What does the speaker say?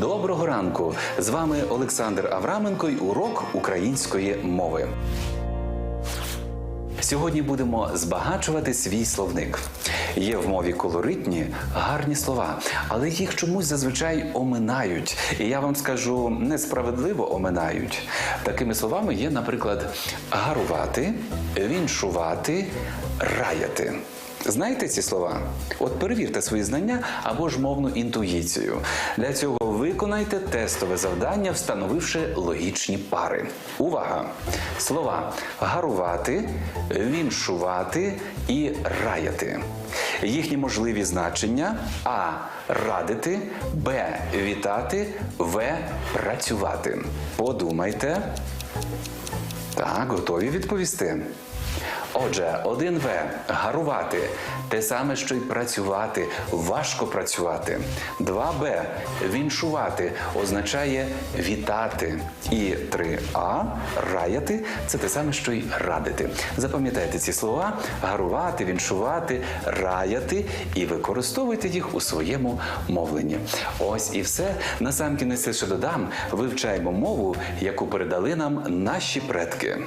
Доброго ранку! З вами Олександр Авраменко й урок української мови. Сьогодні будемо збагачувати свій словник. Є в мові колоритні, гарні слова, але їх чомусь зазвичай оминають. І я вам скажу, несправедливо оминають. Такими словами є, наприклад, гарувати, віншувати, раяти. Знаєте ці слова? От перевірте свої знання або ж мовну інтуїцію. Для цього виконайте тестове завдання, встановивши логічні пари. Увага! Слова гарувати, віншувати і раяти. Їхні можливі значення А. Радити, Б. Вітати, В. Працювати. Подумайте. Так, готові відповісти. Отже, 1В гарувати те саме, що й працювати, важко працювати. 2Б віншувати означає вітати. І 3А раяти це те саме, що й радити. Запам'ятайте ці слова: гарувати, віншувати, раяти і використовуйте їх у своєму мовленні. Ось і все. Насамкінець ще додам, вивчаємо мову, яку передали нам наші предки.